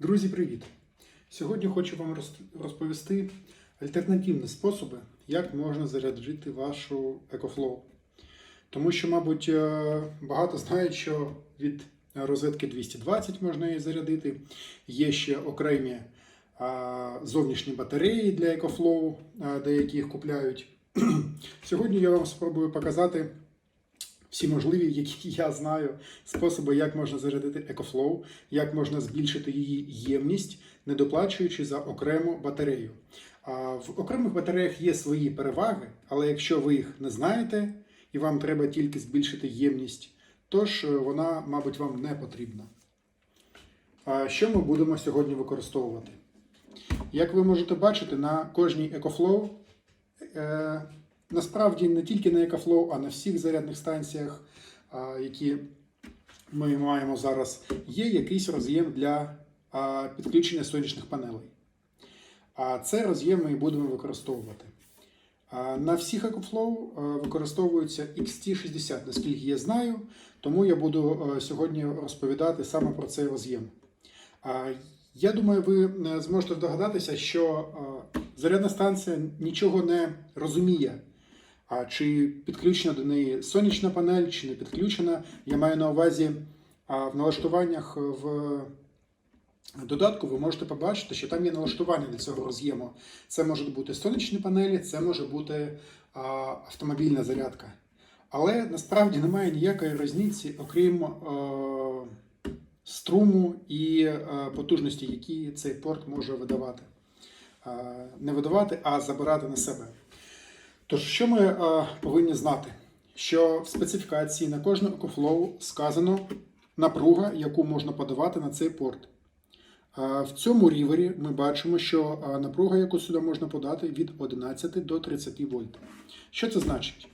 Друзі, привіт! Сьогодні хочу вам розповісти альтернативні способи, як можна зарядити вашу EcoFlow. Тому що, мабуть, е, багато знають, що від розетки 220 можна її зарядити. Є ще окремі зовнішні батареї для деякі їх купляють. Сьогодні я вам спробую показати всі можливі, які я знаю, способи, як можна зарядити EcoFlow, як можна збільшити її ємність, не доплачуючи за окрему батарею. А в окремих батареях є свої переваги, але якщо ви їх не знаєте і вам треба тільки збільшити ємність, то ж е, вона, мабуть, вам не потрібна. А що ми будемо сьогодні використовувати? Як ви можете бачити, на кожній EcoFlow е, насправді не тільки на EcoFlow, а на всіх зарядних станціях, які ми маємо зараз, є якийсь роз'єм для підключення сонячних панелей. А це роз'єм ми і будемо використовувати. На всіх а, використовується XT60, наскільки я знаю, тому я буду сьогодні розповідати саме про цей роз'єм. Я думаю, ви е, зможете здогадатися, що зарядна станція нічого не розуміє. А чи підключена до неї сонячна панель, чи не підключена. Я маю на увазі а, в налаштуваннях в додатку ви можете побачити, що там є налаштування для цього роз'єму. Це можуть бути сонячні панелі, це може бути а, автомобільна зарядка. Але насправді немає ніякої різниці, окрім е, струму і е, потужності, які цей порт може видавати. Е, не видавати, а забирати на себе. Тож, що ми е, повинні знати? Що в специфікації на кожну EcoFlow сказано напруга, яку можна подавати на цей порт. Е, в цьому рівері ми бачимо, що е, напруга, яку сюди можна подати, від 11 до 30 вольт. Що це значить?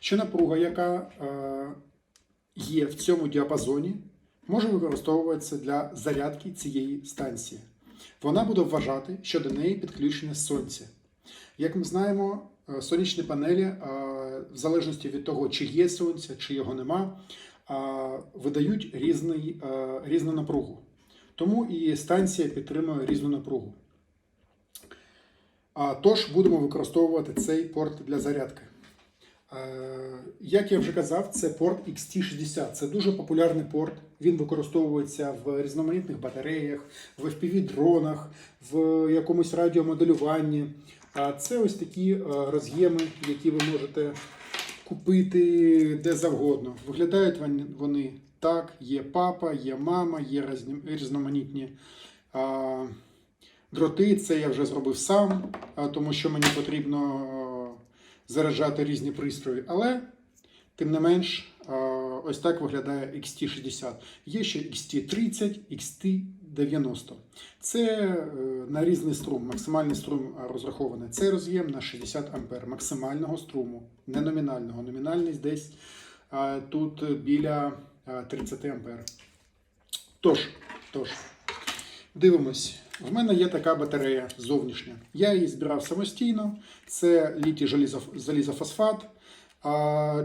Що напруга, яка е, є в цьому діапазоні, може використовуватися для зарядки цієї станції. Вона буде вважати, що до неї підключене сонце. Як ми знаємо, сонячні панелі, е, в залежності від того, чи є сонце, чи його нема, е, видають різний, е, різну напругу. Тому і станція підтримує різну напругу. Тож будемо використовувати цей порт для зарядки. Е, Як я вже казав, це порт XT60. Це дуже популярний порт. Він використовується в різноманітних батареях, в FPV-дронах, в якомусь радіомоделюванні. А це ось такі е, роз'єми, які ви можете купити де завгодно. Виглядають вони- так: є папа, є мама, є різноманітні. Дроти, це я вже зробив сам, тому що мені потрібно е, заряджати різні пристрої. Але, тим не менш, е, ось так виглядає XT60. Є ще XT30, XT90. Це е, на різний струм. Максимальний струм розрахований. Це роз'єм на 60 А максимального струму, не номінального. Номінальний десь тут біля е, 30 А. Тож, тож, дивимось. В мене є така батарея зовнішня. Я її збирав самостійно. Це літій залізофосфат,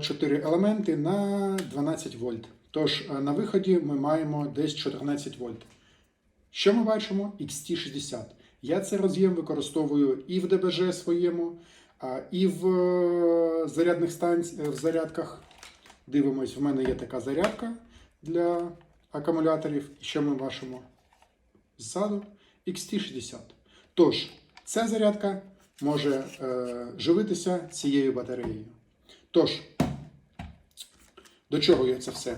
4 елементи на 12 вольт. Тож на виході ми маємо десь 14 вольт. Що ми бачимо? XT60. Я цей роз'єм використовую і в ДБЖ своєму, і в е, зарядних станці... в зарядках. Дивимось, в мене є така зарядка для акумуляторів. Що ми бачимо? Ззаду XT60. Тож, ця зарядка може е, живитися цією батареєю. Тож, до чого є це все?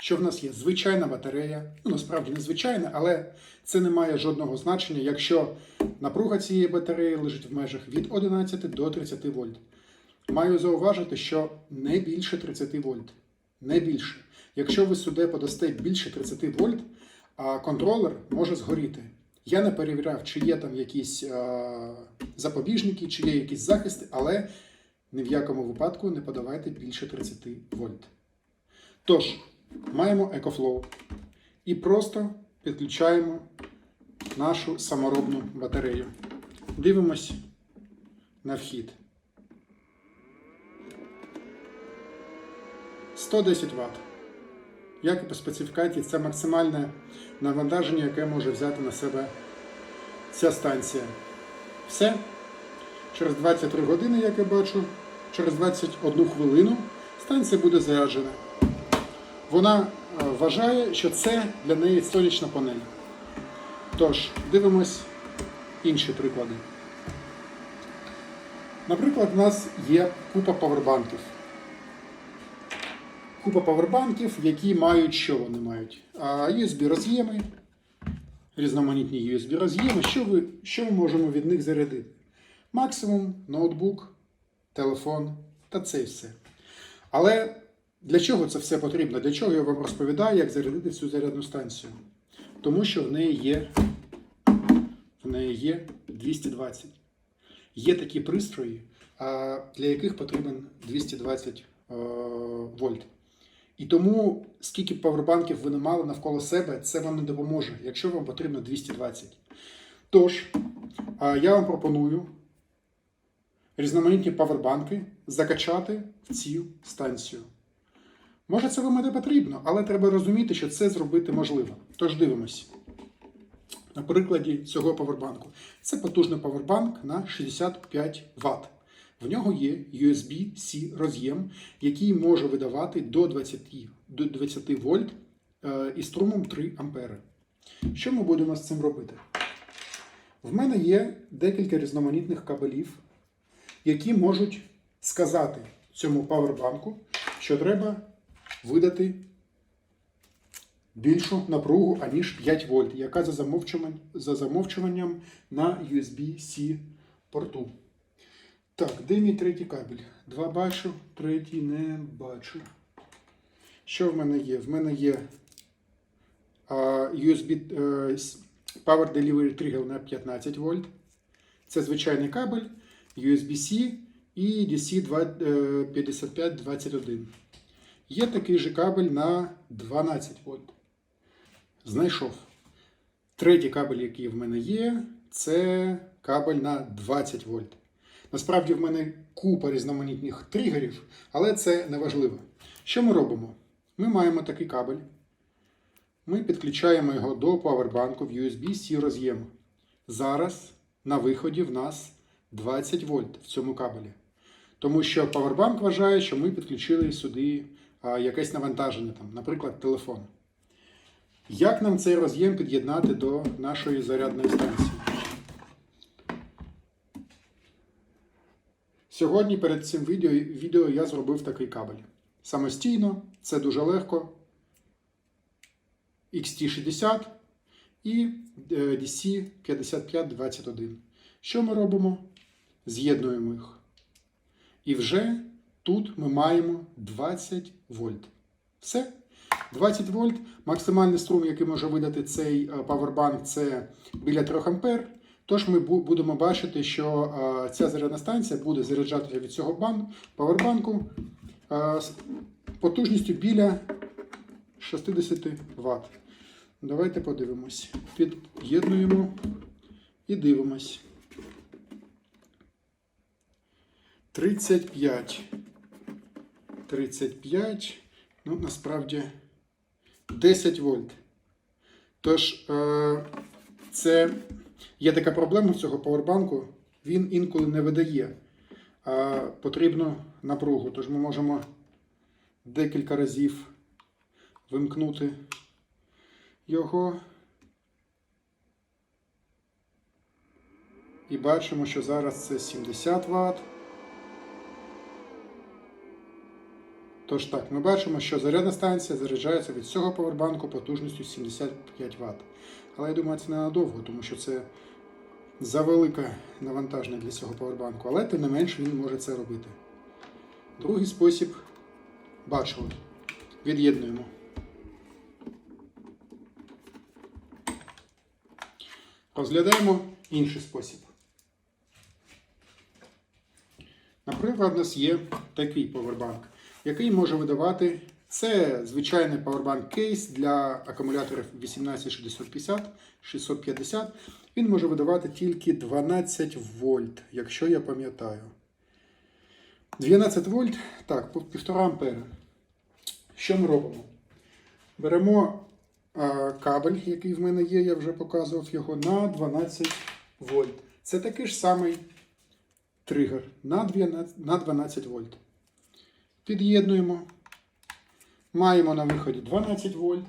Що в нас є? Звичайна батарея, ну насправді не звичайна, але це не має жодного значення, якщо напруга цієї батареї лежить в межах від 11 до 30 вольт. Маю зауважити, що не більше 30 вольт. Не більше. Якщо ви сюди подасте більше 30 вольт, а контролер може згоріти. Я не перевіряв, чи є там якісь е, запобіжники, чи є якісь захисти, але ні в якому випадку не подавайте більше 30 вольт. Тож, маємо EcoFlow і просто підключаємо нашу саморобну батарею. Дивимось на вхід. 110 Вт. як і по специфікації, це максимальне навантаження, яке може взяти на себе ця станція. Все. Через 23 години, як я бачу, через 21 хвилину станція буде заряджена. Вона е, вважає, що це для неї сонячна панель. Тож, дивимось інші приклади. Наприклад, у нас є купа павербанків. Купа павербанків, які мають що вони мають? USB роз'єми, різноманітні USB роз'єми. Що, що ми можемо від них зарядити? Максимум ноутбук, телефон та це і все. Але для чого це все потрібно? Для чого я вам розповідаю, як зарядити цю зарядну станцію? Тому що в неї є, в неї є 220. Є такі пристрої, для яких потрібен 220 е, вольт. І тому, скільки б павербанків ви не мали навколо себе, це вам не допоможе, якщо вам потрібно 220. Тож, я вам пропоную різноманітні павербанки закачати в цю станцію. Може, це вам не потрібно, але треба розуміти, що це зробити можливо. Тож дивимось. На прикладі цього павербанку. Це потужний павербанк на 65 Вт. В нього є USB-C роз'єм, який може видавати до 20, до 20 вольт е, і струмом 3 ампери. Що ми будемо з цим робити? В мене є декілька різноманітних кабелів, які можуть сказати цьому павербанку, що треба видати більшу напругу, аніж 5 вольт, яка за замовчуванням, за замовчуванням на USB-C порту. Так, де мій третій кабель? Два бачу, третій не бачу. Що в мене є? В мене є USB е, Power Delivery Trigger на 15 вольт. Це звичайний кабель, USB-C і DC 2, е, 5521. Є такий же кабель на 12 вольт. Знайшов. Третій кабель, який в мене є, це кабель на 20 вольт. Насправді в мене купа різноманітних тригерів, але це не важливо. Що ми робимо? Ми маємо такий кабель. Ми підключаємо його до павербанку в USB-C роз'єм. Зараз на виході в нас 20 вольт в цьому кабелі. Тому що павербанк вважає, що ми підключили сюди якесь навантаження, там, наприклад, телефон. Як нам цей роз'єм під'єднати до нашої зарядної станції? Сьогодні перед цим відео, відео я зробив такий кабель. Самостійно, це дуже легко. XT60 і е, DC5521. Що ми робимо? З'єднуємо їх. І вже тут ми маємо 20 вольт. Все. 20 вольт. Максимальний струм, який може видати цей е, павербанк, це біля 3 ампер. Тож ми будемо бачити, що е, ця зарядна станція буде заряджатися від цього бан, павербанку е, з потужністю біля 60 Вт. Давайте подивимось. Під'єднуємо і дивимось. 35. 35. Ну, насправді 10 вольт. Тож, е, це є така проблема цього павербанку. Він інколи не видає а потрібну напругу. Тож ми можемо декілька разів вимкнути його. І бачимо, що зараз це 70 Вт. Тож так, ми бачимо, що зарядна станція заряджається від цього павербанку потужністю 75 Вт. Але я думаю, це ненадовго, тому що це завелике навантаження для цього павербанку. Але тим не менш він може це робити. Другий спосіб бачили. Від'єднуємо. Розглядаємо інший спосіб. Наприклад, у нас є такий павербанк, який може видавати. Це звичайний павербанк кейс для акумуляторів 18650 650. Він може видавати тільки 12 вольт, якщо я пам'ятаю. 12 вольт, так, по 1,5 ампера. Що ми робимо? Беремо е, кабель, який в мене є, я вже показував його, на 12 вольт. Це такий ж самий тригер на 12, на 12 вольт. Під'єднуємо. Маємо на виході 12 вольт.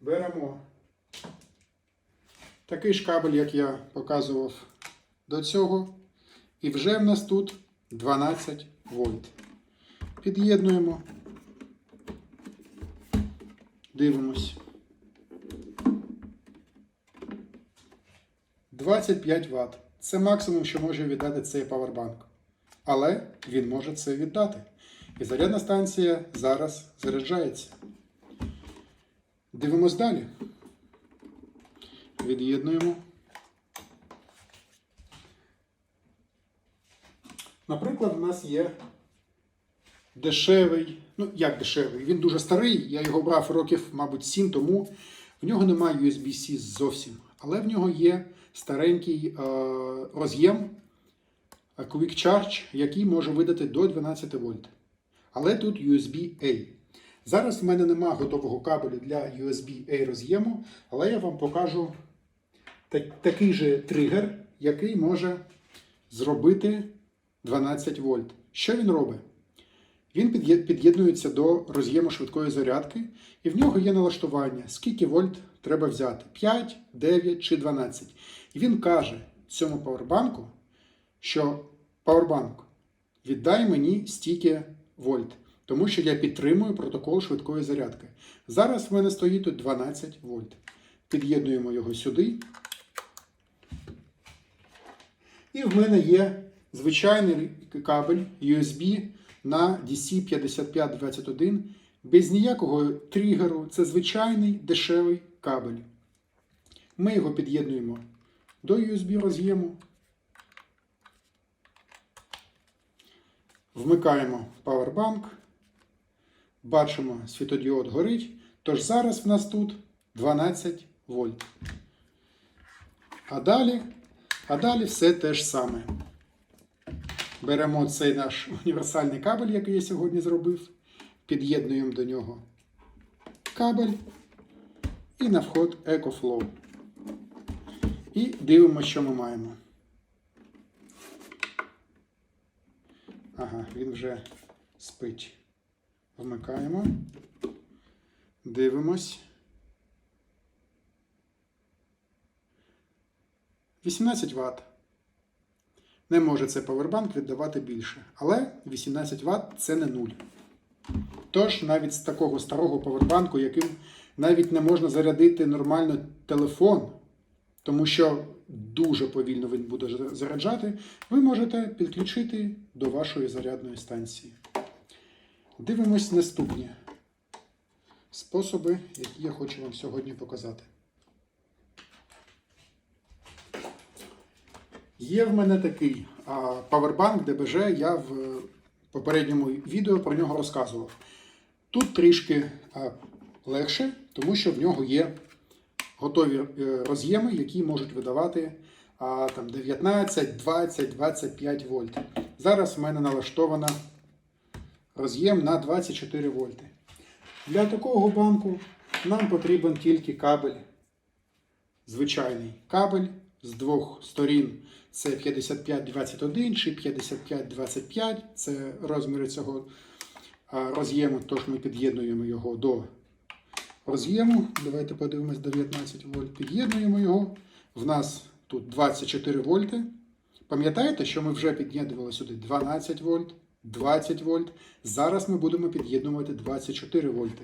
Беремо такий ж кабель, як я показував до цього. І вже в нас тут 12 вольт. Під'єднуємо. Дивимось. 25 Вт. Це максимум, що може віддати цей павербанк. Але він може це віддати. І зарядна станція зараз заряджається. Дивимось далі. Від'єднуємо. Наприклад, у нас є дешевий, ну як дешевий, він дуже старий, я його брав років, мабуть, 7 тому. В нього немає USB-C зовсім, але в нього є старенький е, роз'єм Quick Charge, який може видати до 12 вольт. Але тут USB-A. Зараз в мене немає готового кабелю для USB-A роз'єму, але я вам покажу так- такий же тригер, який може зробити 12 вольт. Що він робить? Він під'єднується до роз'єму швидкої зарядки, і в нього є налаштування, скільки вольт треба взяти: 5, 9 чи 12. І він каже цьому павербанку, що павербанк, віддай мені стільки вольт, тому що я підтримую протокол швидкої зарядки. Зараз в мене стоїть тут 12 вольт. Під'єднуємо його сюди. І в мене є звичайний кабель USB на DC5521 без ніякого тригеру. Це звичайний дешевий кабель. Ми його під'єднуємо до USB роз'єму. Вмикаємо Powerbank. Бачимо, світодіод горить. Тож зараз в нас тут 12 вольт. А далі, а далі все те ж саме. Беремо цей наш універсальний кабель, який я сьогодні зробив, під'єднуємо до нього кабель і на вход EcoFlow. І дивимося, що ми маємо. Ага, він вже спить. Вмикаємо. Дивимось. 18 Вт. Не може цей павербанк віддавати більше. Але 18 Вт це не нуль. Тож навіть з такого старого павербанку, яким навіть не можна зарядити нормально телефон, тому що дуже повільно він буде заряджати, ви можете підключити до вашої зарядної станції. Дивимось наступні способи, які я хочу вам сьогодні показати. Є в мене такий Powerbank DBG, я в попередньому відео про нього розказував. Тут трішки легше, тому що в нього є готові е, роз'єми, які можуть видавати а, там, 19, 20, 25 вольт. Зараз в мене налаштована роз'єм на 24 вольти. Для такого банку нам потрібен тільки кабель, звичайний кабель з двох сторін. Це 5521 чи 5525. Це розміри цього роз'єму, тож ми під'єднуємо його до роз'єму. Давайте подивимось 19 вольт. Під'єднуємо його. В нас тут 24 вольти. Пам'ятаєте, що ми вже під'єднували сюди 12 вольт, 20 вольт. Зараз ми будемо під'єднувати 24 вольти.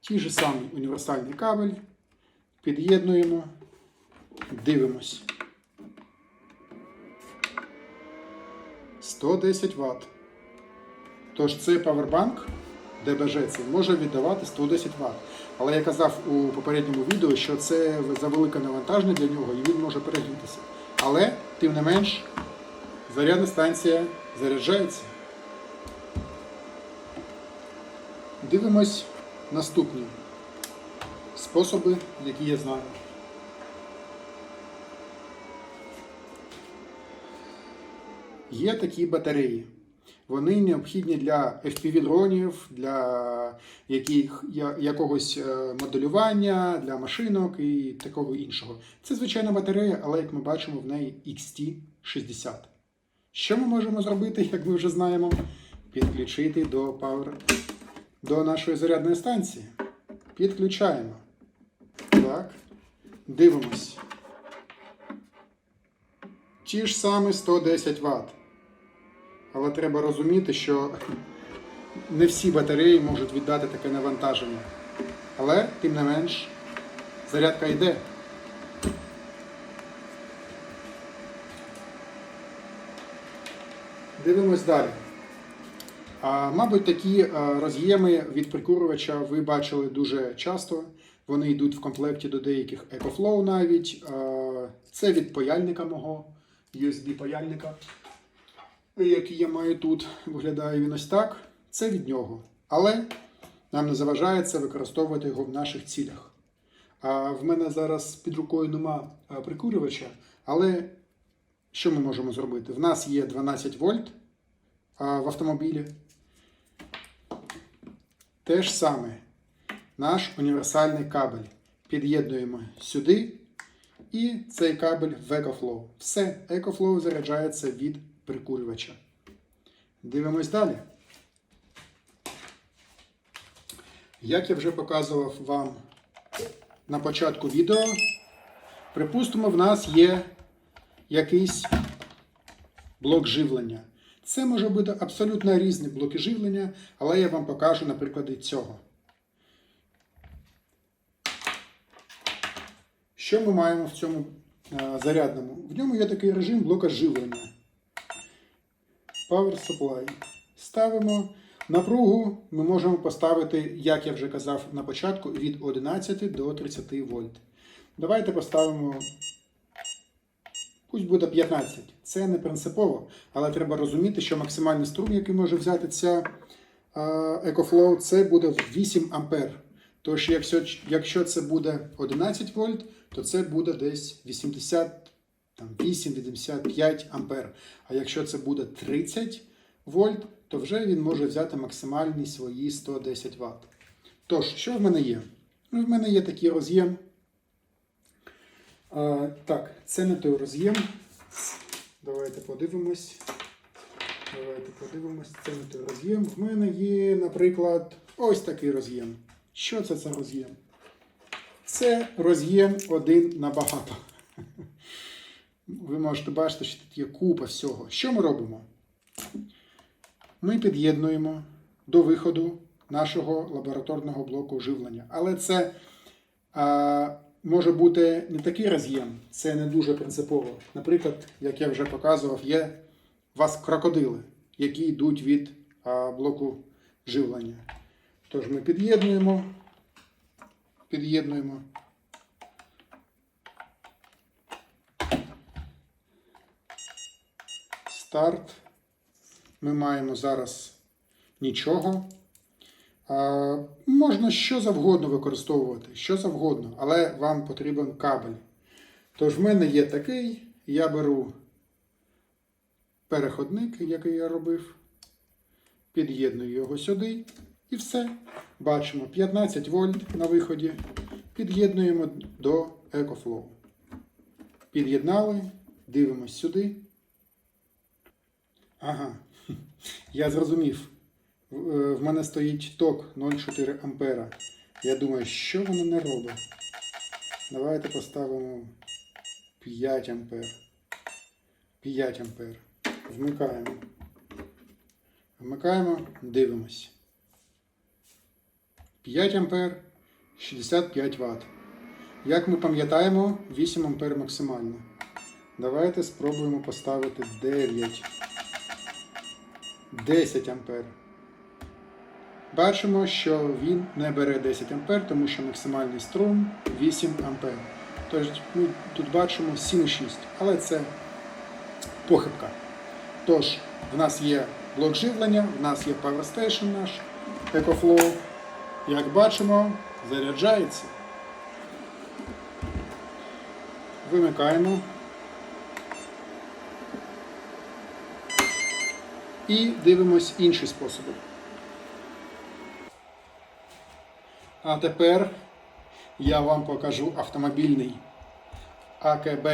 Ті ж самий універсальний кабель. Під'єднуємо, дивимось. 110 Вт. Тож цей павербанк Цей може віддавати 110 Вт. Але я казав у попередньому відео, що це завелике навантаження для нього і він може перегрітися. Але, тим не менш, зарядна станція заряджається. Дивимось наступні способи, які я знаю. Є такі батареї. Вони необхідні для FPV-дронів, для яких, якогось е, моделювання, для машинок і такого іншого. Це звичайна батарея, але як ми бачимо, в неї XT60. Що ми можемо зробити, як ми вже знаємо? Підключити до Power до нашої зарядної станції. Підключаємо. Так. Дивимось. Ті ж самі 110 Вт. Але треба розуміти, що не всі батареї можуть віддати таке навантаження. Але, тим не менш, зарядка йде. Дивимось далі. А, мабуть, такі роз'єми від прикурювача ви бачили дуже часто. Вони йдуть в комплекті до деяких EcoFlow навіть. Це від паяльника мого, USB-паяльника, який я маю тут. Виглядає він ось так. Це від нього. Але нам не заважає це використовувати його в наших цілях. А в мене зараз під рукою нема прикурювача, але що ми можемо зробити? В нас є 12 вольт в автомобілі. Те ж саме. Наш універсальний кабель. Під'єднуємо сюди. І цей кабель в EcoFlow. Все, EcoFlow заряджається від прикурювача. Дивимось далі. Як я вже показував вам на початку відео, припустимо, в нас є якийсь блок живлення. Це може бути абсолютно різні блоки живлення, але я вам покажу на прикладі цього. Що ми маємо в цьому е, зарядному? В ньому є такий режим блока живлення. Power Supply. Ставимо напругу. Ми можемо поставити, як я вже казав на початку, від 11 до 30 вольт. Давайте поставимо Пусть буде 15. Це не принципово, але треба розуміти, що максимальний струм, який може взяти ця EcoFlow, це буде 8 ампер. Тож, якщо, якщо це буде 11 вольт, то це буде десь 88-85 ампер. А якщо це буде 30 вольт, то вже він може взяти максимальні свої 110 Вт. Тож, що в мене є? Ну, в мене є такий роз'єм. Так, це не той роз'єм. Давайте подивимось. Давайте подивимось. Це не той роз'єм. В мене є, наприклад, ось такий роз'єм. Що це за роз'єм? Це роз'єм один на багато. Ви можете бачити, що тут є купа всього. Що ми робимо? Ми під'єднуємо до виходу нашого лабораторного блоку живлення. Але це а, може бути не такий роз'єм, це не дуже принципово. Наприклад, як я вже показував, є у вас крокодили, які йдуть від а, блоку живлення. Тож ми під'єднуємо, під'єднуємо. Старт. Ми маємо зараз нічого. А, можна що завгодно використовувати, що завгодно, але вам потрібен кабель. Тож в мене є такий, я беру переходник, який я робив, під'єдную його сюди і все. Бачимо 15 вольт на виході. Під'єднуємо до EcoFlow. Під'єднали, дивимось сюди. Ага, я зрозумів. В е, мене стоїть ток 0,4 ампера. Я думаю, що воно не робить. Давайте поставимо 5 ампер. 5 ампер. Вмикаємо. Вмикаємо, дивимось. 5 ампер, 65 Вт. Як ми пам'ятаємо, 8 ампер максимально. Давайте спробуємо поставити 9. 10 ампер. Бачимо, що він не бере 10 ампер, тому що максимальний струм 8 ампер. Тож ми тут бачимо 7,6, але це похибка. Тож, в нас є блок живлення, в нас є Power Station наш EcoFlow. Як бачимо, заряджається. Вимикаємо. І дивимось інші способи. А тепер я вам покажу автомобільний АКБ.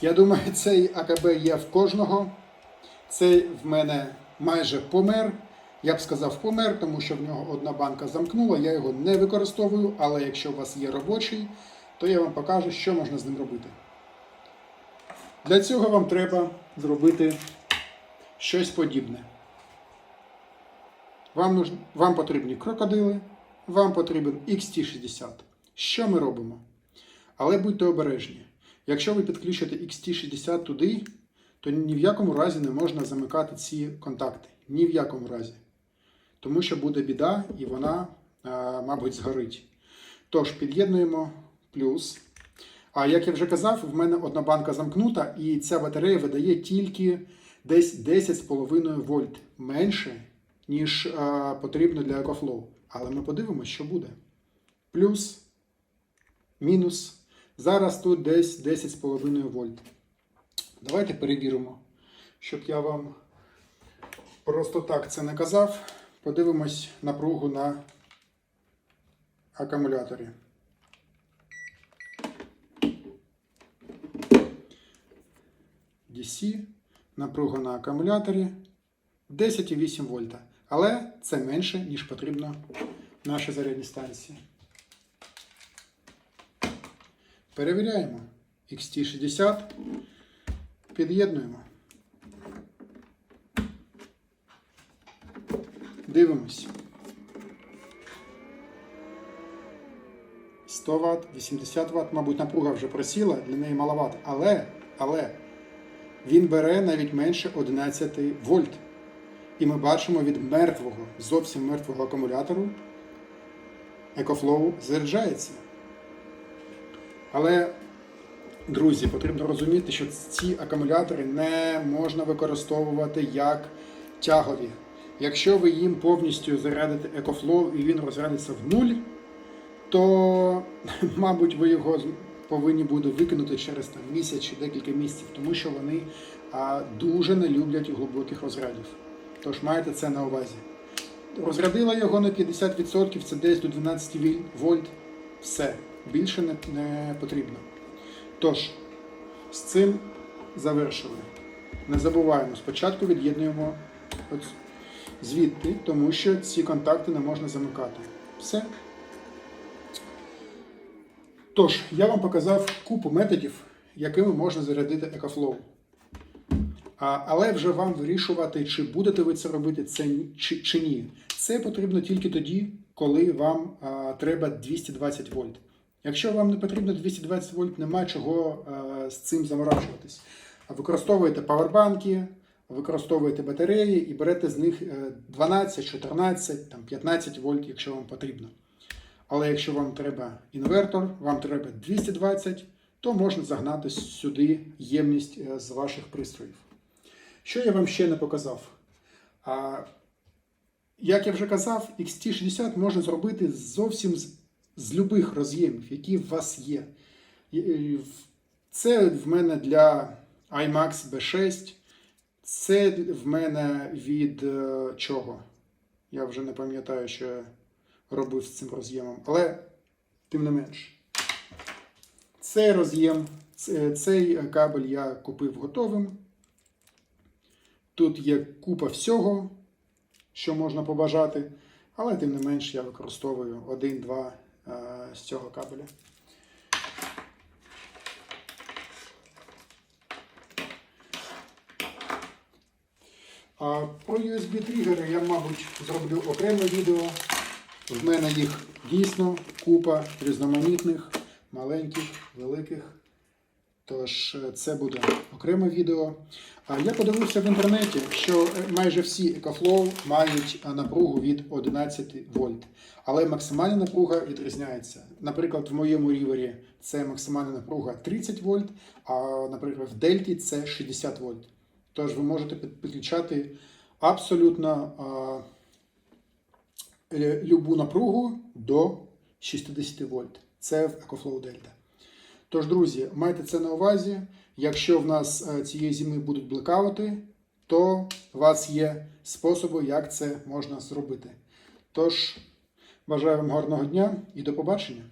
Я думаю, цей АКБ є в кожного. Цей в мене майже помер. Я б сказав помер, тому що в нього одна банка замкнула. Я його не використовую, але якщо у вас є робочий, то я вам покажу, що можна з ним робити. Для цього вам треба зробити щось подібне. Вам, нуж... вам потрібні крокодили, вам потрібен XT60. Що ми робимо? Але будьте обережні. Якщо ви підключите XT60 туди, то ні в якому разі не можна замикати ці контакти. Ні в якому разі. Тому що буде біда і вона, е, мабуть, згорить. Тож, під'єднуємо плюс. А як я вже казав, в мене одна банка замкнута, і ця батарея видає тільки десь 10,5 вольт менше, ніж е, потрібно для EcoFlow. Але ми подивимося, що буде. Плюс, мінус. Зараз тут десь 10,5 вольт. Давайте перевіримо, щоб я вам просто так це не казав. Подивимось напругу на акумуляторі. DC, напруга на акумуляторі 10,8 вольта. Але це менше, ніж потрібно нашій зарядній станції. Перевіряємо. XT60. Під'єднуємо. Дивимось. 100 Вт, 80 Вт, мабуть, напруга вже просіла, для неї маловато. Але, але він бере навіть менше 11 вольт. І ми бачимо від мертвого, зовсім мертвого акумулятору EcoFlow заряджається. Але, друзі, потрібно розуміти, що ці акумулятори не можна використовувати як тягові. Якщо ви їм повністю зарядите EcoFlow і він розрядиться в нуль, то, мабуть, ви його повинні буде викинути через там, місяць чи декілька місяців, тому що вони а, дуже не люблять глибоких розрядів. Тож маєте це на увазі. Розрядила його на 50%, це десь до 12 вольт. Все. Більше не, не потрібно. Тож, з цим завершили. Не забуваємо, спочатку від'єднуємо звідти, тому що ці контакти не можна замикати. Все. Тож, я вам показав купу методів, якими можна зарядити. А, але вже вам вирішувати, чи будете ви це робити це, чи, чи ні. Це потрібно тільки тоді, коли вам а, треба 220 вольт. Якщо вам не потрібно 220 вольт, немає чого а, з цим заморачуватись. Використовуєте павербанки, використовуєте батареї і берете з них е, 12, 14, там, 15 вольт, якщо вам потрібно. Але якщо вам треба інвертор, вам треба 220, то можна загнати сюди ємність е, з ваших пристроїв. Що я вам ще не показав? А, як я вже казав, XT60 можна зробити зовсім з, з любих роз'ємів, які в вас є. Це в мене для iMax B6. Це в мене від е, чого? Я вже не пам'ятаю, що робив з цим роз'ємом. Але тим не менш. Цей роз'єм, цей кабель я купив готовим. Тут є купа всього, що можна побажати, але тим не менш я використовую один-два е, з цього кабеля. А про USB тригери я, мабуть, зроблю окреме відео. В мене їх дійсно купа різноманітних, маленьких, великих. Тож е, це буде окреме відео. А я подивився в інтернеті, що е, майже всі EcoFlow мають е, напругу від 11 вольт. Але максимальна напруга відрізняється. Наприклад, в моєму рівері це максимальна напруга 30 вольт, а, наприклад, в Дельті це 60 вольт. Тож ви можете підключати абсолютно любу напругу до 60 вольт. Це в EcoFlow Delta. Тож, друзі, майте це на увазі. Якщо в нас е, цієї зими будуть блекаути, то у вас є способи, як це можна зробити. Тож, бажаю вам гарного дня і до побачення!